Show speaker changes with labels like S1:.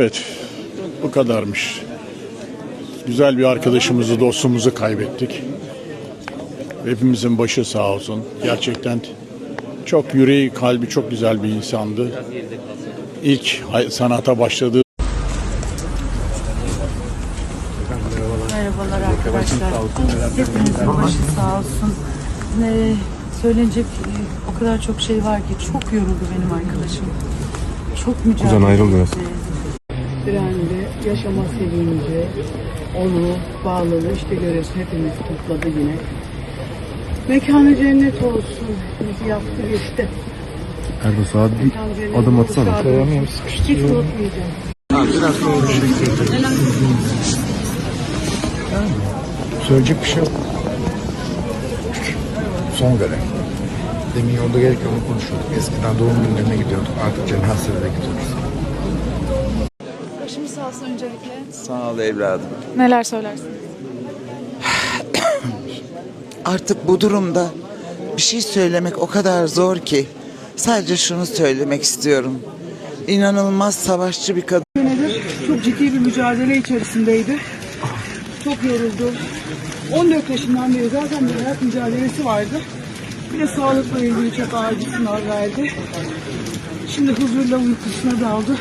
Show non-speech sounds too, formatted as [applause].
S1: Evet, bu kadarmış. Güzel bir arkadaşımızı, dostumuzu kaybettik. Hepimizin başı sağ olsun. Gerçekten çok yüreği, kalbi çok güzel bir insandı. İlk sanata başladığı
S2: Merhabalar arkadaşlar. Hepinizin başı sağ olsun. Ne söylenecek e, o kadar çok şey var ki çok yoruldu benim arkadaşım. Çok mücadele
S3: Kuzen ayrılmıyor.
S2: etti. Direndi, yaşama sevinci, onu bağlılığı işte görüyorsun hepimiz topladı yine. Mekanı cennet olsun. Bizi yaptı geçti.
S3: Erdo saat bir adım atsana.
S2: Hiç unutmayacağım.
S4: Söyleyecek bir şey yok. Son görev. Demin yolda gelirken onu konuşuyorduk. Eskiden doğum günlerine gidiyorduk. Artık cenazelere gidiyoruz.
S5: Olsun öncelikle.
S6: Sağ ol evladım.
S5: Neler söylersiniz? [clears throat]
S6: Artık bu durumda bir şey söylemek o kadar zor ki sadece şunu söylemek istiyorum. İnanılmaz savaşçı bir kadın.
S2: çok ciddi bir mücadele içerisindeydi. Çok yoruldu. 14 yaşından beri zaten bir hayat mücadelesi vardı. Bir de sağlıkla ilgili çok ağır bir sınav verdi. Şimdi huzurla uykusuna daldı.